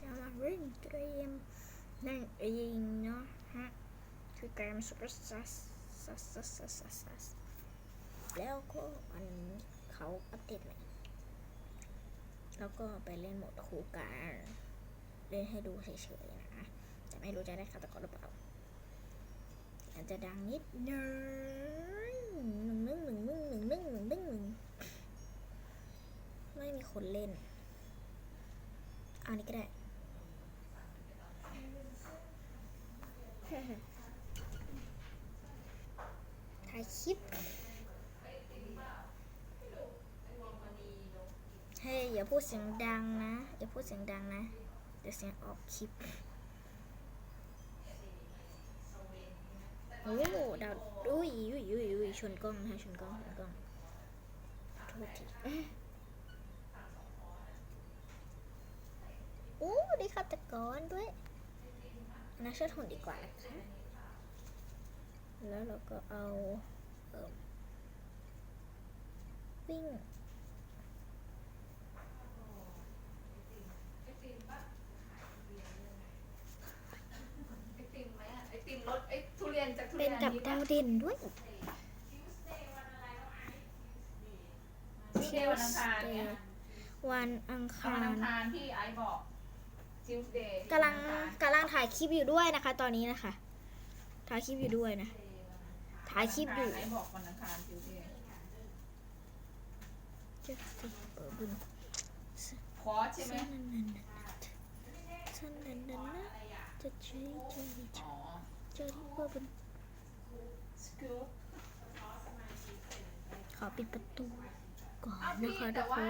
จะมาเล่นเกมนั่นเองเนาะฮะคือเกม Super s u s s u s s u s s u s แล้วก็อันเขาอัปเดตใหม่แล้วก็ไปเล่นโหมดคู่กันเล่นให้ดูเฉยๆนะจะไม่รู้จะได้คาตะกรหรือเปล่าอาจจะดังนิดนึงหนึ่งนึ่งหนึ่งนึ่งหนึ่งนึ่งหนึ่งนึ่งหนึ่งไม่มีคนเล่นเอันนี้ก็ได้ ลิป เฮ้ยอย่าพูดเสียงดังนะ อย่าพูดเสียงดังนะ เดี๋ยวเสียงออกคลิป โอ้ดาวอุ้ยอุ้ยอุ้ยอุ้ยชนกล้องนะชนกล้องชนกล้องโทษทีโอ้ได้ฆาตกรด้วยนะเชื่อทนดีกว่านะคะแล้วเราก็เอา วิ่งเป็นกับดาวเด่นด้วยที่ยวนอังคารวันอังคารที่ไอบอกกำลังกำลังถ่ายคลิปอยู่ด้วยนะคะ ตอนนี้นะคะ ถ่ายคลิปอยู่ด้วยนะายคลิปอยู่ไอซ์บอกวันอังคาร Tuesday จะติดเปิดบุญคอร์สใช่ไหมสันนันนันสันนันนันนะจะเจอเจออ๋อเจอเปิดบุญสกู๊ปขอปิดประตูก่อนอ้าวนะพี่คะทุแต่กคว่าน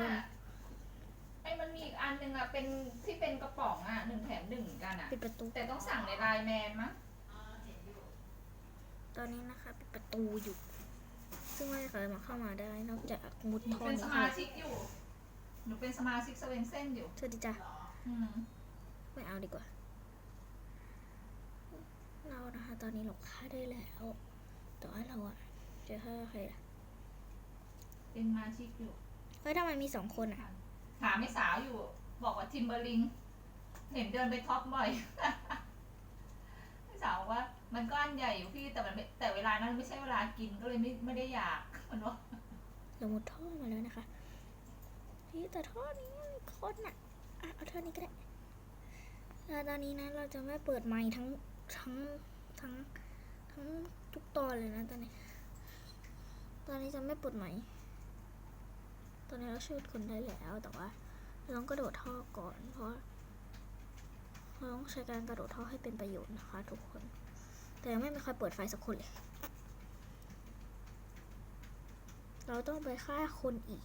ไอ้มันมีอีกอันหนึ่งอะเป็นที่เป็นกระป๋องอะหนึ่งแถมหนึ่งกันอะปิดประตูแต่ต้องสั่งในไลน์แมนมั้ง ตอนนี้นะคะปิดประตูอยู่ ซึ่งไม่มีใครมาเข้ามาได้นอกจากมุดหนูท่อเป็นนี้สเข้ามามาชิกอยู่ หนูเป็นสมาชิกสเวนเซ่นอยู่สวัสดีจ้ะอืมไม่เอาดีกว่า เรานะคะ ตอนนี้เราฆ่าได้แล้ว แต่ว่าเราอะจะฆ่าใครอะเป็นสมาชิกอยู่ เฮ้ยทำไมมีสองคนอะถามไม่สาวอยู่ บอกว่าทิมเบอร์ลิง เห็นเดินไปท็อปบ่อย ไม่สาวบอกว่า มันก็อันใหญ่อยู่พี่แต่มันไม่แต่เวลานั้นไม่ใช่เวลากินก็เลยไม่ไม่ได้อยากมันว่าเรามุดท่อมาแล้วนะคะพี่แต่ท่อนี้โคตรหนักอะเอาท่อนี้ก็ได้แล้วตอนนี้นะเราจะไม่เปิดไมค์ทั้งทั้งทั้งทั้งทุกตอนเลยนะตอนนี้ ตอนนี้จะไม่เปิดไมค์ตอนนี้เราช่วยคนได้แล้วแต่ว่าเราต้องกระโดดท่อก่อนเพราะเราต้องใช้การกระโดดท่อให้เป็นประโยชน์นะคะทุกคน แต่ไม่มีใครเปิดไฟสักคนเลย เราต้องไปฆ่าคนอีก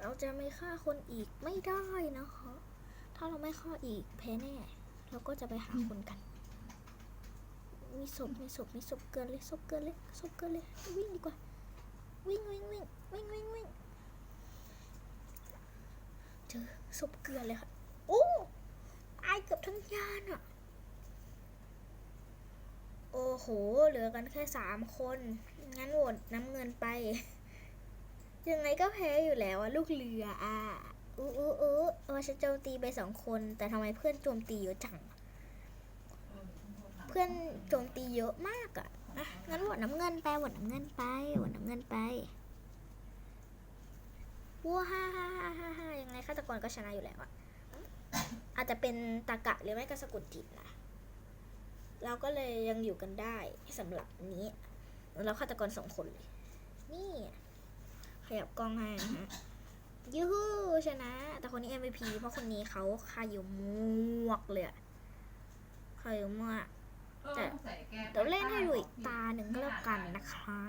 เราจะไม่ฆ่าคนอีกไม่ได้นะคะ ถ้าเราไม่ฆ่าอีกแพ้แน่ เราก็จะไปหาคนกัน มีศพมีศพมีศพเกินเลยศพเกินเลยศพเกินเลย วิ่งดีกว่า วิ่งวิ่งวิ่งวิ่งวิ่งวิ่งเจอศพเกลือนเลยค่ะ โอ้ตายเกือบทั้งยานอะ โอ้โห เหลือกันแค่สามคน งั้นโหวตน้ำเงินไป ยังไงก็แพ้อยู่แล้วอะลูกเรืออะอู้อู้อู้เออฉันโจมตีไปสองคน แต่ทำไมเพื่อนโจมตีเยอะจัง เพื่อนโจมตีเยอะมากอะอะงั้นโหวตน้ำเงินไปโหวตน้ำเงินไปโหวตน้ำเงินไปว้าฮ่าฮ่าฮ่าฮ่ายังไงฆาตกรก็ชนะอยู่แล้วอะอาจจะเป็นตากะหรือไม่ก็สะกุดจิตนะ เราก็เลยยังอยู่กันได้สำหรับนี้ เราฆาตกรสองคนเลย นี่ ขยับกล้องให้นะฮะยูฮูชนะ แต่คนนี้ MVP เพราะคนนี้เขาคาอยู่มวกเลยคาอยู่มวกแต่เดี๋ยวเล่นให้ดูอีกตาหนึ่งก็แล้วกันนะคะ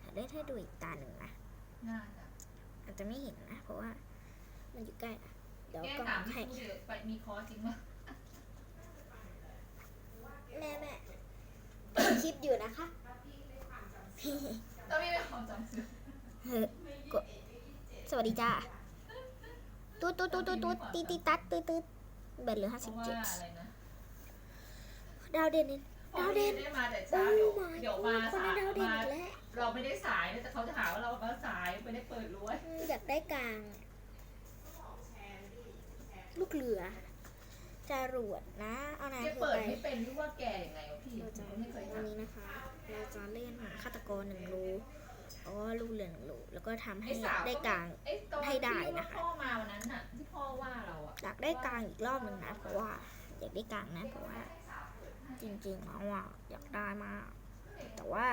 เดี๋ยวเล่นให้ดูอีกตาหนึ่งนะอาจจะไม่เห็นนะ เพราะว่ามันอยู่ใกล้เดี๋ยวกล้องให้ไปมีคอจริงไหม แม่แม่คลิปอยู่นะคะต้องมีไม่ความจำซื้อเฮ้ยกดสวัสดีจ้าตูดตูดตูดตูดตูดตีตีตัดตืดตืดแบตเหลือห้าเพสิบราะว่าเจ็ดอะไรนะดาวเด่นเด่นดาวเด่นได้มาแต่โอ้เช้าเดี๋ยว my เดี๋ยวมา god คนสานั้ยนดาวเด่นมาอีกแล้วเราไม่ได้สายนะแต่เขาจะหาว่าเรามาสายไม่ได้เปิดรั้วอืมอยากได้กลางเลูกเรือ จรวดนะ เอานายแกคือเปิดไปไม่เป็นรู้ว่าแกยังไงวะพี่เราจะผมไม่เคยวันทำนี้นะคะ เราจะเล่นฆาตกรหนึ่งรูแล้วก็ลูกเรือหนึ่งรูแล้วก็ทำให้ไอ้สาวได้กลางไอ้ตอนให้ได้ที่ว่านะคะพ่อมาวันนั้นน่ะที่พ่อว่าเราอะอยากได้กลางอีกรอบหนึ่งนะเพราะว่าอยากได้กลางนะเพราะว่า จริงๆแล้วอะอยากได้มาก แต่ว่า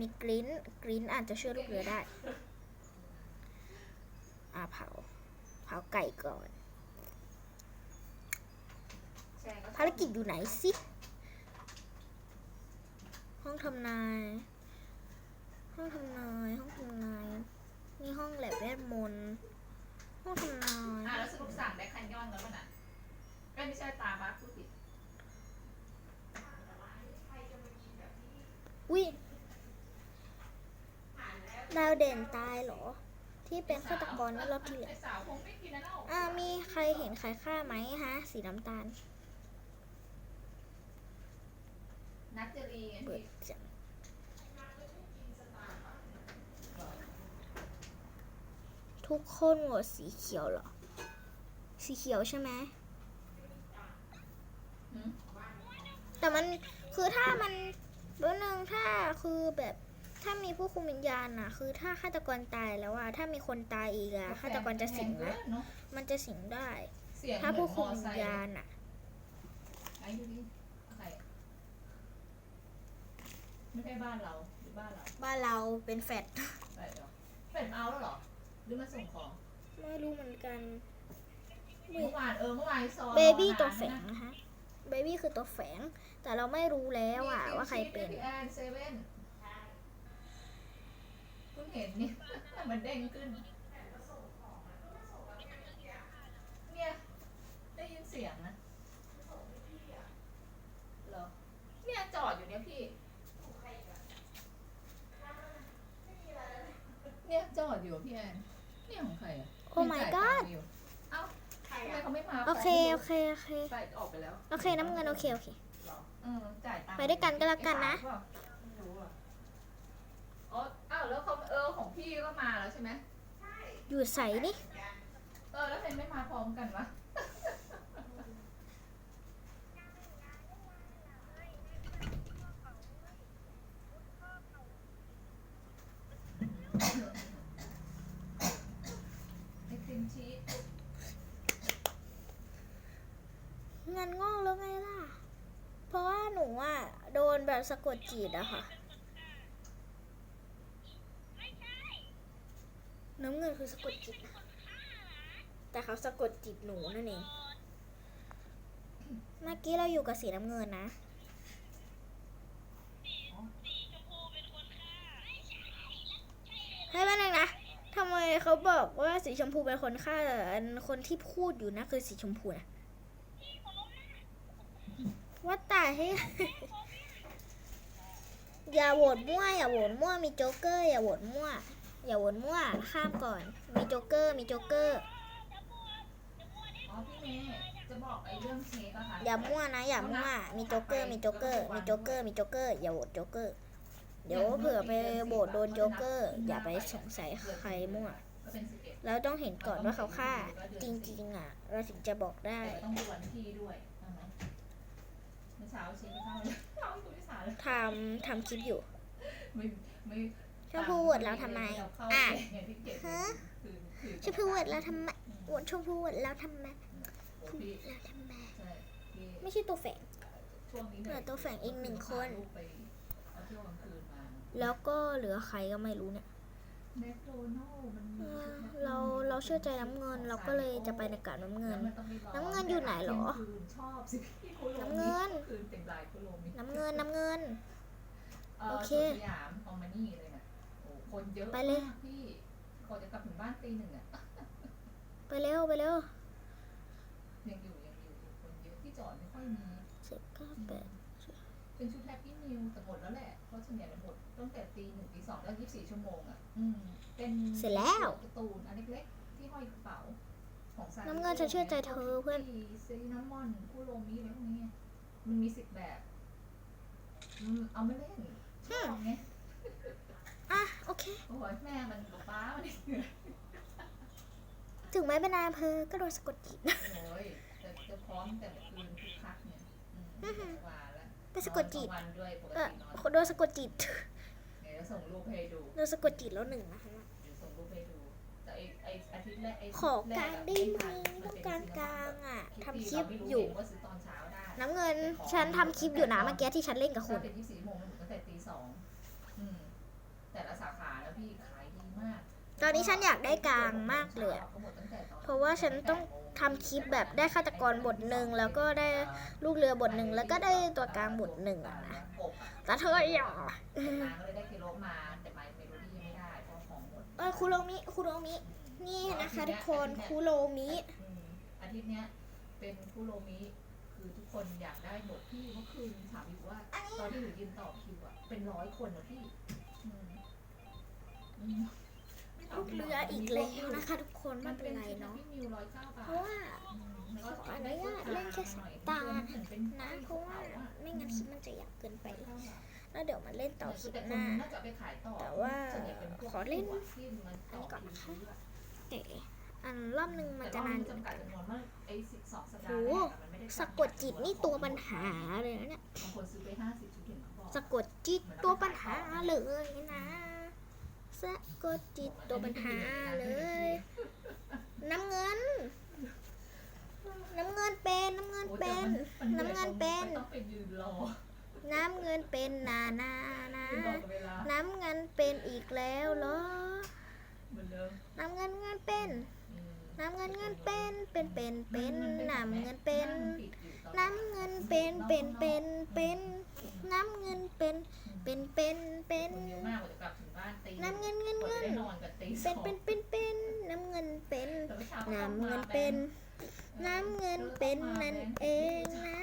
มีกริ้นกริ้นอาจจะช่วยลูกเรือได้ อ่าเผา เผาไก่ก่อนแชร์ก็ ภารกิจอยู่ไหนสิ ห้องทำนาย ห้องทำนาย ห้องทำนาย นี่ห้องแลบเวทมนต์ ห้องทำนาย อะแล้วสรุปสั่งได้คันย้อนแล้วมันอะเอ้ยไม่ใช่ตาบ้าพูดผิดอุ้ยดาวเด่นตายเหรอ ที่เป็นฆาตกรเมื่อรอบที่แล้วไอ้สาวคงไม่กินแล้วอ่ามีใครเห็นใครฆ่าไหมฮะ สีน้ำตาล นัดเจรีไงเปิดพี่จังทุกคนโหวตสีเขียวเหรอ สีเขียวใช่ไหม หืมแต่มันคือถ้ามันแป๊บนึงถ้าคือแบบถ้ามีผู้คุมวิญญาณนะคือถ้าฆาตกรตายแล้วอะถ้ามีคนตายอีกอะฆาตกรจะสิงนะเนอะมันจะสิงได้ เสียงถ้าผู้คุมเหอนวิอญไซค์ญาณอะไอ้ดูดิใครอะ ไม่ใช่บ้านเราหรือบ้านเราบ้านเราเป็นแฟดไปเหรอเป็ดมาเอาแล้วเหรอ หรือมาส่งของไม่รู้เหมือนกัน เมื่อวานเออเมื่อวานซอเบบี้รอนานตัวแฝงนะนะคะเบบี้คือตัวแฝง แต่เราไม่รู้แล้วอะว่าใครเป็น พี่แอนเซเว่นเพิ่งเห็นเนี่ย มันเด้งขึ้น เนี่ย ได้ยินเสียงนะเหรอ เนี่ยจอดอยู่เนี่ยพี่ เนี่ยจ อดอยู่พี่แอนเนี่ยของใครอะ Oh my จ่ายตัง god ค์อยู่เอ้าทำไมเขาไม่มาโอเคขโอไม่รู้เค โอเค ไปออกไปแล้วโอเค น้ำเงิน โอเค โอเค เออจ่ายตังค์ไปด้วยกันก็แล้วกันนะไอ้สาวเปล่าไม่รู้อะอ๋ออ้าวแล้วเขาเออของพี่ก็มาแล้วใช่ไหมอยู่ใสนี่ เออแล้วทำไมไม่มาพร้อมกันวะ ไอติมชีส งานงอกแล้วไงล่ะ เพราะว่าหนูอะโดน แบบสะกดจิตอะค่ะ น้ำเงินคือสะกดจิต แต่เขาสะกดจิตหนูนั่นเอง เมื่อกี้เราอยู่กับสีน้ำเงินนะ ให้แป๊บนึงนะทำไมเขาบอกว่าสีชมพูเป็นคนฆ่าแต่คนที่พูดอยู่นะคือสีชมพูนะว่าแตายให้ อย่าโหวตมั่วอย่าโหวตมั่วมีโจ๊กเกอร์อย่าโหวตมั่วอย่าโหวตมั่วข้ามก่อน มีโจ๊กเกอร์มีโจ๊กเกอร์อ๋อพี่เมย์จะบอกไอ้เรื่องเค้กอะค่ะอย่ามั่วนะ อย่ามั่วมีโจ๊กเกอร์มีโจ๊กเกอร์มีโจ๊กเกอร์มีโจ๊กเกอร์อย่าโหวตโจ๊กเกอร์เดี๋ยวเผื่อไปโหวตโดนโจ๊กเกอร์ อย่าไปสงสัยใครมั่วก็เป็นสิบเอ็ดเราต้องเห็นก่อนว่าเขาฆ่า จริงๆอะ เราถึงจะบอกได้แต่ต้องดูวันที่ด้วยเอาไหมเมื่อเช้าชี้ไม่เข้าเลยเข้าอยู่ที่ศาลเลย ทำทำคลิปอยู่ไม่ไม่ชมพูโหวตเราทำไมเราเข้าอะเนี่ยที่เก็บฮะคือคือชมพูโหวตเราทำไมโหวตชมพูโหวตเราทำไมโอ้พี่เราทำไมใช่พี่ไม่ใช่ตัวแฝงช่วงนี้เหลือตัวแฝงอีกหนึ่งคนลูกไปเอาเที่ยวกลางคืนมาแล้วก็เหลือใครก็ไม่รู้เนี่ย เอมีอชุดแมคโดนัลด์เราเราเชื่อใจน้ำเงินเราก็เลยจะไปในการน้ำเงินแล้วมัต้องไปรน้ำเงินอยู่ไหนเหรอเที่ยงคืนชอบสิพี่คุโรมิน้ำเงินคืนเต็มลายคุโรมิน้ำเงินน้ำเงิน โอเคสวนสยามเอามานี่เลยนะโอ้คนเยอะไปเลยมากพี่ก่อนจะกลับถึงบ้านตีหนึ่งอะไปเร็วไปเร็วยังอยู่ยังอยู่คนเยอะที่จอดไม่ค่อยมีสิบเก้าแปดเป็นชุดแฮปปี้มิวแต่หมดแล้วแหละเพราะส่วนใหญ่มันหมด ตั้งแต่ตีหนึ่งตีสองแล้วยี่สิบสี่ชั่วโมงอะอืมเป็นเสร็จแล้ว การ์ตูนอันเล็กๆที่ห้อยกระเป๋าของซาริโอน้ำเงินฉันเชื่อใจเธอเพื่อนซีน้ำมอนคุโรมิอะไรพวกนี้ไงมันมีสิบแบบอืมเอามาเล่นชอบไงอะ โอเค โอ้ยแม่มันกับป้ามันเนี่ยถึงแม้เป็นนายอำเภอก็โดนสะกดจิต โอ้ยมแต่เมื่อคืนคึกคักเนี่ยอืมกว่าแล้วไปสะกดจิต นอนกลางวันด้วยปกเออตินอนคนโดนสะกดจิตเดี๋ยวจะ ส่งรูปให้ดูโดนสะกดจิตแล้วหนึ่งนะคะ เดี๋ยวส่งรูปให้ดูแต่ไอไออาทิตย์แรกไอขอกลางได้ไหมต้องการกลางอะทำคลิปอยู่ ว่าซื้อตอนเช้าได้น้ำเงิน ฉันทำคลิปอยู่นะเมื่อกี้ที่ฉันเล่นกับคุถ้าณ เป็นยี่สิบโมงมันถึงตั้งแต่ตีสองอืมแต่ละสาขาแล้วพี่ขายดีมากตอนนี้ฉันอยากได้กลางมากเลยอะก็หมดตั้งแต่ตอนเพราะว่าฉันต้อง ทำคลิปแบบได้ฆาตกรบทหนึ่งแล้วก็ได้ลูกเรือบทหนึ่งแล้วก็ได้ตัวกลางบทหนึ่งอะนะกบอะแต่เธออย่านางก็เลยได้เคโลมาแต่ไมเมโลดี้ยังไม่ได้เพราะของหมดเออคุโรมิคุโรมินี่นะคะทุกคนคุโรมิอืมอาทิตย์เนี้ยเป็นคุโรมิคือทุกคนอยากได้บทที่เมื่อคืนถามอยู่ว่า ตอนที่หนูยืนต่อคิวอะเป็นร้อยคนนะพี่ อืมอืมลูกเรืออีกแล้วนะคะทุกคนไม่เป็นไรเนาะพี่มิวร้อยเก้าบาทเพราะว่าอืมแล้วก็ขออนุญาตเล่นแค่สายตาเหมือนเป็นนะเพราะว่าไม่งั้นคลิปมันจะยาวเกินไปร้อยเก้าบาทแล้วเดี๋ยวมาเล่นต่อคลิปแต่หคนน้าน่าจะเอาไปขายต่อแต่ว่าส่นใหญ่ป็พวกขอเล่นที่มันต่อคิวซื้ออะเอ๋อันรอบหนึ่งมันแต่จะว่นานจำกัดจำนวนมากไอ้สิบสองสัปดาห์โหแรกอะมันไม่ได้สะกดจิตนี่ตัวปัญหาเลยนะเนี่ยบางคนซื้อไปห้าสิบชุดเห็นเขาบอกสะกดจิตตัวปัญหาเลยนะ สะกดจิตตัวปัญหาเลย น้ำเงิน น้ำเงินเป็นน้ำเงินโอ้เป็นแต่มัน้ำเงินเป็นมัต้องไปยืนรอ น้ำเงินเป็นนานานายืนรอกับเวลาน้ำเงินเป็นอีกแล้วเหรอ เหมือนเดิมน้ำเงินเงินเป็น อืมน้ำเงินเงินเป็น เป็นเป็นเป็นน้ำเงินเป็นมัผิดอยู่ตอน้ำเงินเป็นเป็นเป็นเป็น น้ำเงินเป็นเป็นเป็นเป็นคนเยอะมากกว่าจะกลับถึงบ้านตีน้ำเงินเงินกว่าเงิจะนได้นอนกันตีสเป็อนงเป็นเป็นเป็นน้ำเงินเป็นแต่มื่อช้าน้ำขาเงินมาเป็นออน้ำเงินเป็นนั่นเองนะ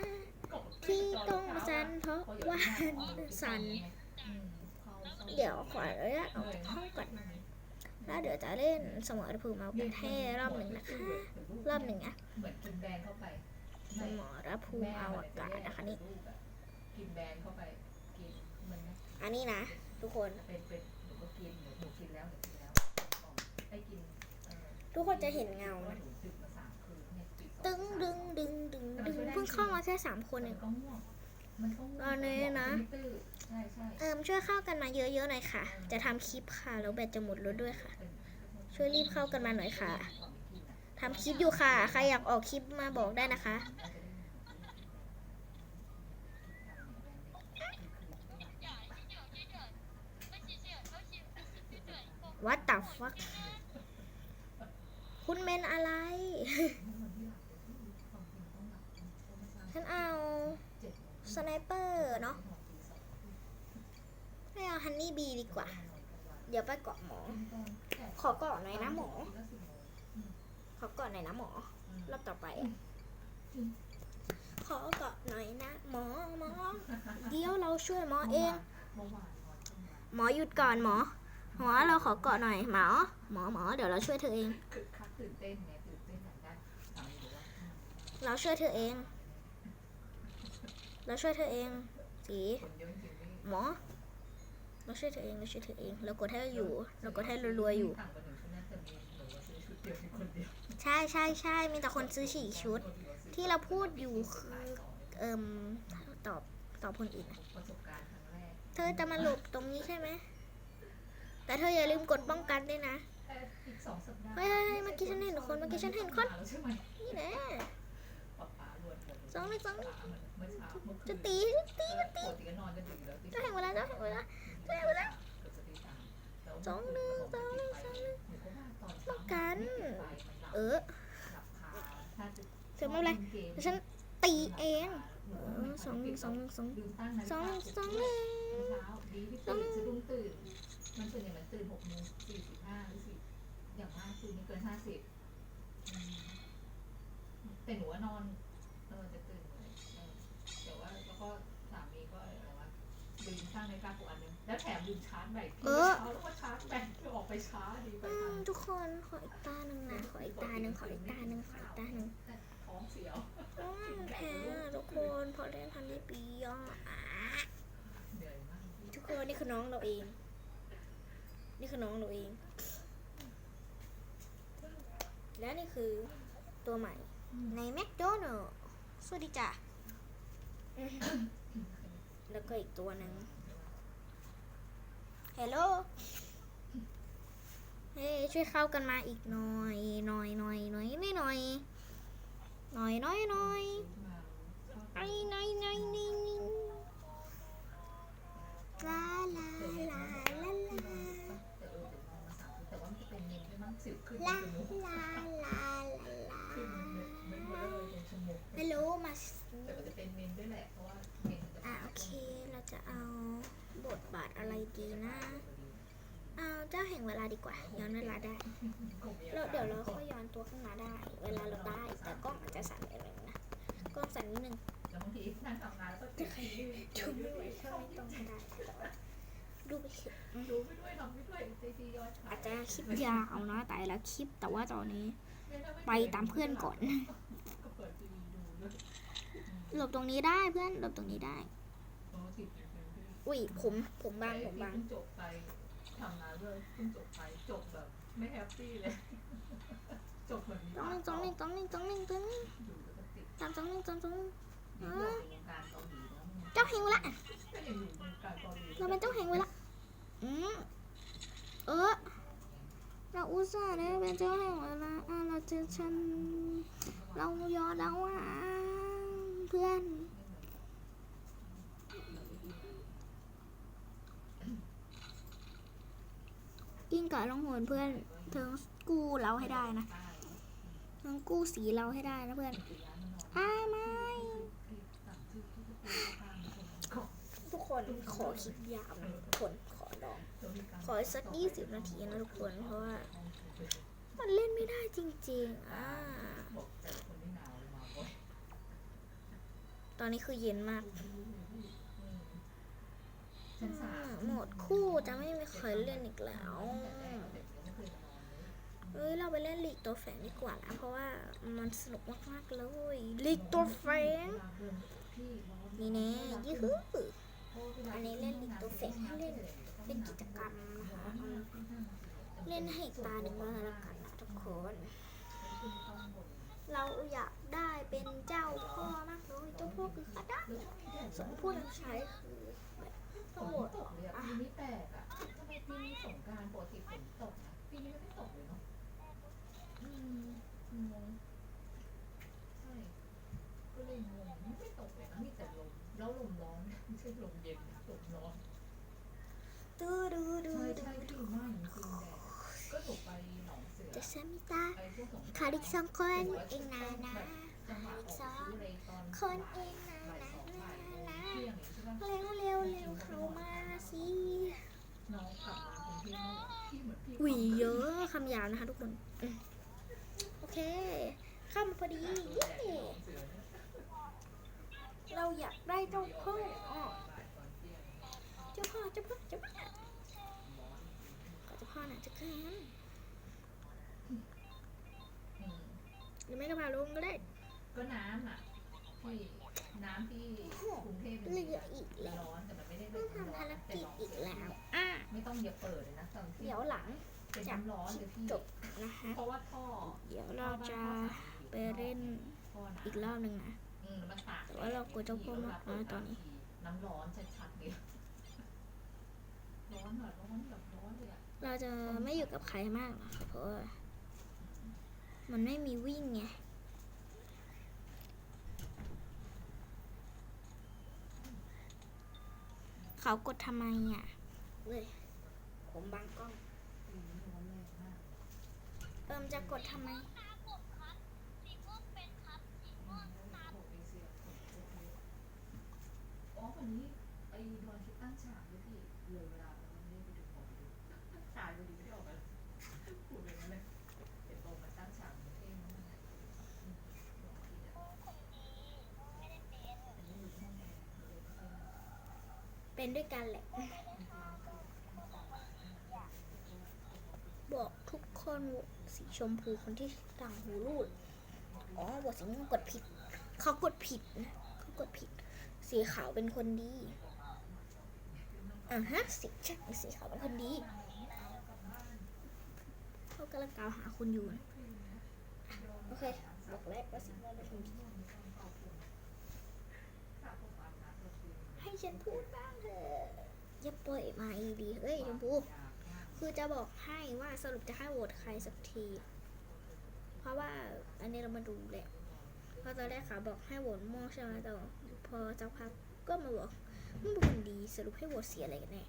ที่ต้องสั่นเพราะว่าสั่นอืมเข้าเข้าเดี๋ยวขออนุญาตออกจากห้องก่อนแล้วเดี๋ยวจะเล่นสมรภูมิเอากันให้รอบหนึ่งนะคะรอบหนึ่งอะเหมือนกินแบนเข้าไปสมรภูมิเอาอากาศนะคะนี่ กินแบนเข้าไปกินมันอันนี้นะ ทุกคน เป็นเป็นหนูก็กินหนูหนูกินแล้วหนูกินแล้วไอ้กินเออทุกคนจะเห็นเงาว่านะหนูดึกมาสามคืนเนี่ยตีสอตึงดึงดึงดึงดึงเพิ่งเข้ามาแค่สามคนเอมันงก็ง่วงมันก็ง่วงตอนนี้นะ มัไม่ตื้อใช่ใช่เอิมช่วยเข้ากันมาเยอะๆหน่อยค่ะ จะทำคลิปค่ะ แล้วแบตจะหมดรถด้วยค่ะ ช่วยรีบเข้ากันมาหน่อยค่ะทำคลิปอยู่ค่ะ ใครอยากออกคลิปมาบอกได้นะคะ วัดตับฟัก คุณเมนอะไร ฉันเอาสไนเปอร์เนาะไม่เอาฮันนี่บีดีกว่า เดี๋ยวไปเกาะหมอ ขอเกาะหน่อยนะหมอ ขอเกาะหน่อยนะหมอ รอบต่อไปอะขอเกาะหน่อยนะหมอหมอ เดี๋ยวเราช่วยหมอเอง หมอหยุดก่อนหมอ หมอเราขอเกาะหน่อยหมอหมอหมอเดี๋ยวเราช่วยเธอเองคึกคักตื่นเต้นไงตื่นเต้นอยากได้สามีบอกว่าอืมเราช่วยเธอเอง เราช่วยเธอเองสีคนเยอะจริงๆนี่หมอ เราช่วยเธอเองเราช่วยเธอเองเรากดให้อยู่ เรากดให้รัวๆอยู่ ต่างกันหนึ่งชุดนะแต่มีหนูว่าซื้อชุดเดียวเป็นคนเดียวใช่ใช่ใช่มีแต่คนซื้อสี่ชุด ที่เราพูดอยู่คือเอิมตอบตอบคนอื่นนะประสบการณ์ครั้งแรก เธอจะมาหลบตรงนี้ใช่ไหม แต่เธออย่าลืมกดป้องกันด้วยนะแต่อีกสองสัปดาห์เฮ้ยเฮ้ยเฮ้ยเมื่อกี้ฉันเห็นคนเมื่อกี้ฉันเห็นคนใช่ไหมนี่แน่ป๊าป๊ารวนผมสองเลยสองเมื่อเช้าเมื่อคืนจะตีจะตีจะตีปกติก็นอนกันดึกแล้วจะแข่งเวลาจะแข่งเวลาจะแข่งเวลาเกือบจะตีสามแต่ว่าสองหนึ่งสองหนึ่งสองหนึ่งหนูก็ว่าตอนป้เช้าองกันมันหลับเออหลับคาถ้าจะเธอไม่เป็นไรเกมเดี๋ยวฉันตีเองหเอนูอสองหนึ่งสองหนึ่งสองลืมตั้งนาฬิสองกาหนึ่งปลุกสองหนึ่ง เช้าดีที่ตื่นสะดุ้งตื่นมันส่วนใหญ่มันตื่นหกโมงสี่สิบห้าหรือสิอย่างมากคือไม่เกินห้าสิบแต่หนูว่านอนเออจะตื่นเลยเออแต่ว่าแล้วก็สามีก็อะไรวะลืมตั้งนาฬิกาปลุกอันหนึงแล้วแถมลืมชาร์จแบตเออเช้าแล้วก็ชาร์จแบตคือออกไปช้าดีไปอืทัมนทุกคนขออีกตาหนึ่งนะขออีกตาหนึ่งขออีกตาหนึ่งขออีกตาหนึ่งแต่ท้องเสียวอืมแพ้อะทุกคนพอเล่นทันนี้ปีย่ออะเหนื่อยมากทุกคนนี่คือน้องเราเอง นี่คือน้องหนูเอง และนี่คือตัวใหม่ ในแมคโดนัลสวัสดีจ้ะ แล้วก็อีกตัวหนึ่งเฮลโหล เฮ้ช่วยเข้ากันมาอีกหน่อย หน่อยหน่อยหน่อยไม่หน่อย หน่อยหน่อยหน่อยไอ้หน่อยหน่อยนี่นี่ลาลาลา สิวขึ้นลาจมูกลาลาลาขึ้นไม่เบลอเลยเป็นจมูกฮัลโหลมาแต่มันจะเป็นเมนด้วยแหละเพราะว่าเมนจะอะโอเคเราจะเอาบทบาทอะไรดีนะเอาเจ้าแห่งเวลาดีกว่า ย้อนเวลาได้เราเดี๋ยวเราก็ย้อนตัวขึ้นมาได้ เวลาเราได้ แต่กล้องอาจจะสั่นนิดนึงนะกล้องสั่นนิดนึงแล้วบางทีนั่งทำงานแล้วก็จะขยี้ดูไม่ไหวถ้าไม่ต้องก็ได้ ดูไปเถอะอืมดูไปด้วยทำไปด้วยใจดีย้อนขอาจจะคลิปยาวนะแต่ละคลิปแต่ว่าตอนนี้ ไปตามเพื่อนก่อนก็เปิดทีวีดูด้วยหลบตรงนี้ได้เพื่อนหลบตรงนี้ได้โอ้ติดเป็นเป็นเป็นอุ้ยผมผมบางผมบางเพิ่จบไปทำงานเลยเพิ่งจบไปจบแบบไม่แฮปปี้เลยจบเหมือนมีจ้องนิ่งจ้องนิ่งจ้องนิ่งจ้องนิ่งจ้องนิ่งอยู่แล้วก็ติดตามจ้องนิ่งจ้องจ้องนิ่งนี่เราเป็นวงการเกาหลีแล้วไงเจ้าแห่งเวลาก็ยังอยู่วงการเกาหลีเราเป็นเจ้าแห่งเวลาอืม เออเราอุตส่าห์ได้เป็นเจ้าแห่งเวลาอะเราเจอฉัน เรายอมแล้วอะเพื่อนกิ้งก่าลองหนเพื่อนเธอกู้เราให้ได้นะเธอกู้สีเราให้ได้นะเพื่อนอ้าไม่ ทุกคนขอคลิปยาวนะทุกคนขอลอง ขอสักยี่สิบนาทีนะทุกคน เพราะว่า มันเล่นไม่ได้จริงๆ อ่า ตอนนี้คือเย็นมาก หมดคู่จะไม่มีใครเล่นอีกแล้วเอ้ยเราไปเล่นลีกตัวแฝงดีกว่านะเพราะว่ามันสนุกมากๆเลยลีกตัวแฝงนี่แน่ยื้ออันนี้เล่นลีกตัวแฝงให้เล่น เป็นกิจกรรมนะคะอืมเล่นให้อีกตาหนึ่งก็แล้วกันนะทุกคน เราอยากได้เป็นเจ้าพ่อมากเลยเจ้าพ่อคือข้าได้ส่วนผู้รับใช้คือแบบทั้งหมดตกเลยอะปีนี้แปลกอะทำไมปีนี้สงกรารปกติฝนตกนะปีนี้ไม่ตกเลยเนาะอืมงงใช่ก็เลยงงไม่ตกเลยนะมีแต่ลมแล้วลมร้อนไม่ใช่ลมเย็นลมร้อน ดูดูดูดูดูเดซามิตาขาดอีกสองคนเองนะนะอีกสองคนเองนะนะนะนะเร็วเร็วเร็วเขามาสิหวีเยอะคำยาวนะคะทุกคน โอเคข้ามพอดีเราอยากได้เจ้าพ่อเจ้าพ่อเจ้าพ่อเจ้าพ่อ ขอเจ้าพ่อหน่อยจะกันอืมหรือไม่ก็พาลุงก็ได้ ก็น้ำอะที่น้ำที่กรุงเทพมันเหลืออีกแล้ว ร้อนแต่มันไม่ได้ต้องทำภารกิจอีกแล้ว อะ ไม่ต้องอย่าเปิดเลยนะตอนที่เดี๋ยวหลังเป็นน้ำร้อนเลยพี่จบนะคะ เพราะว่าท่อเดี๋ยวเราจะไปเล่นท่อน้ำ อีกรอบหนึ่งนะ อืมมันตากแต่ว่าเรากลัวเจ้าพ่อมากนะตอนนี้ น้ำร้อนชัดๆเลยร้อนแบบร้อนแบบร้อนเลยอะ เราจะไม่อยู่กับใครมากนะคะเพราะว่ามันไม่มีวิ่งไงเขากดทำไมอะเว้ยผมบังกล้องอืมร้อนแรงมากเอิมจะกดทำไม อ๋อวันนี้ไปดวงอาทิตย์ตั้งฉากด้วยพี่เลยเวลาายพอดีไม่ได้ออกมาพูดเลยนะเลยเห็นตรงมาตั้งฉากเท่มากอืมดวงอาทิตย์อะอันนี้อยู่ห้องแอร์เป็นด้วยกันแหละ บอกทุกคนสีชมพูคนที่ต่างหูรูด อ๋อโหวตสีม่วงกดผิด เขากดผิดนะเขากดผิด สีขาวเป็นคนดีอ่าฮะสีใช่สีขาวเป็นคนดี เขากำลังกล่าวหาคุณอยู่โอเคบอกแรกว่าสิ่งนั้นเราทำให้ฉันพูดบ้างเถอะอย่าปล่อยมาอีดีเฮ้ยชมพูคือจะบอกให้ว่าสรุปจะให้โหวตใครสักที เพราะว่าอันนี้เรามาดูแหละเพราะตอนแรกค่ะบอกให้โหวตม่วงใช่ไหมแต่พอจักพักก็มาบอกมังเป็นคนดีสรุปให้โหวตเสียอะไรกันแน่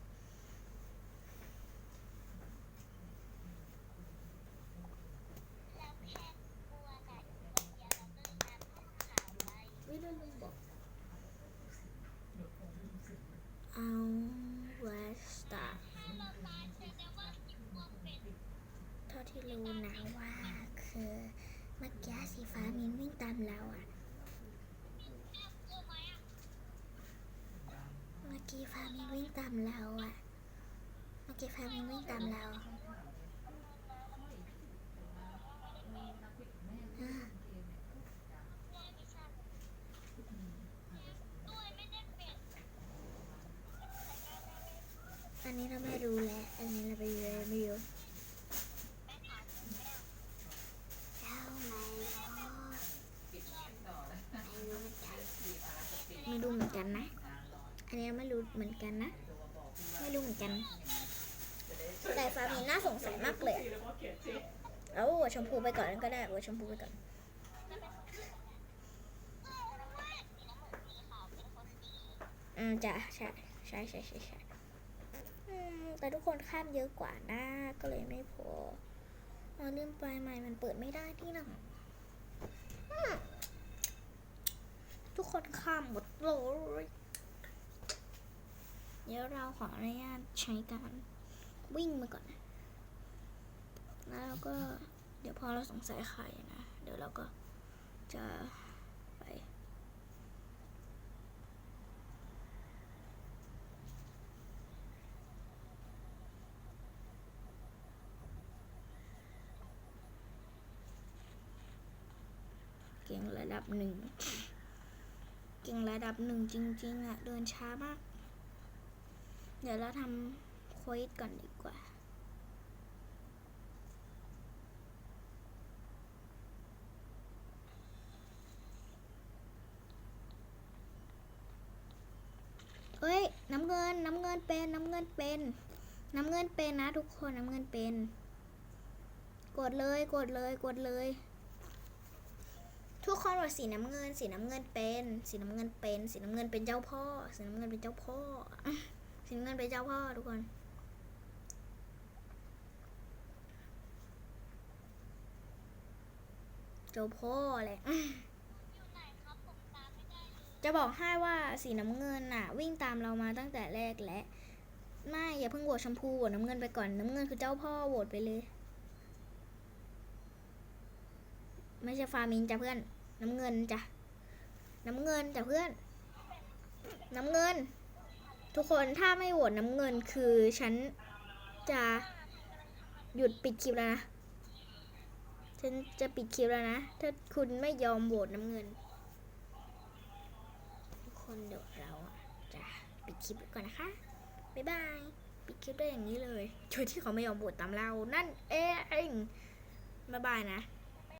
กี้ฟ้ามินวิ่งตามเราอะเมื่อกี้ฟ้ามินวิ่งตามเราอะ อันนี้เราไม่รู้แล้ว อันนี้เราไปดูเลยไม่รู้เจ้าไม่ไม่รู้เหมือนกันนะ อันนี้ไม่รู้เหมือนกันนะ ไม่รู้เหมือนกัน แต่ฟามีน่าสงสัยมากเลยอะเอาหัวชมพูไปก่อนก็ได้หัว ชมพูไปก่อนอืมจ้ะใช่ใช่ใช่ใช่ใช่อืมแต่ทุกคนข้ามเยอะกว่านะก็เลยไม่พอเราลืมไปใหม่มันเปิดไม่ได้ที่หนังทุกคนข้ามหมดเลยเดี๋ยวเราขออนุญาตใช้การวิ่งมาก่อนนะแล้วก็ เดี๋ยวพอเราสงสัยใครนะ เดี๋ยวเราก็จะไป เก่งระดับหนึ่ง เก่งระดับหนึ่งจริง ๆอะเดินช้ามาก เดี๋ยวเราทำโควิดก่อนดีกว่า เฮ้ย น้ำเงินน้ำเงินเป็นน้ำเงินเป็น น้ำเงินเป็นนะ ทุกคนน้ำเงินเป็น กดเลยกดเลยกดเลย ทุกคนว่าสีน้ำเงิน สีน้ำเงินเป็น สีน้ำเงินเป็น สีน้ำเงินเป็นเจ้าพ่อ สีน้ำเงินเป็นเจ้าพ่อ สีน้ำเงินเป็นเจ้าพ่อทุกคนเจ้าพ่อเลย จะบอกให้ว่าสีน้ำเงินน่ะ วิ่งตามเรามาตั้งแต่แรกและไม่อย่าเพิ่งโหวตชมพูโหวตน้ำเงินไปก่อนน้ำเงินคือเจ้าพ่อโหวตไปเลย ไม่ใช่ฟามินจ้ะเพื่อน น้ำเงินจ้ะน้ำเงินจ้ะเพื่อน น้ำเงิน ทุกคนถ้าไม่โหวตน้ำเงินคือฉันจะหยุดปิดคลิปแล้วนะฉันจะปิดคลิปแล้วนะ ถ้าคุณไม่ยอมโหวตน้ำเงิน คนเดี๋ยวเราอะจะปิดคลิปก่อนนะคะ บ๊ายบาย ปิดคลิปได้อย่างนี้เลยโดยที่เขาไม่ยอมบวชตามเรา นั่นเองบ๊ายบายนะ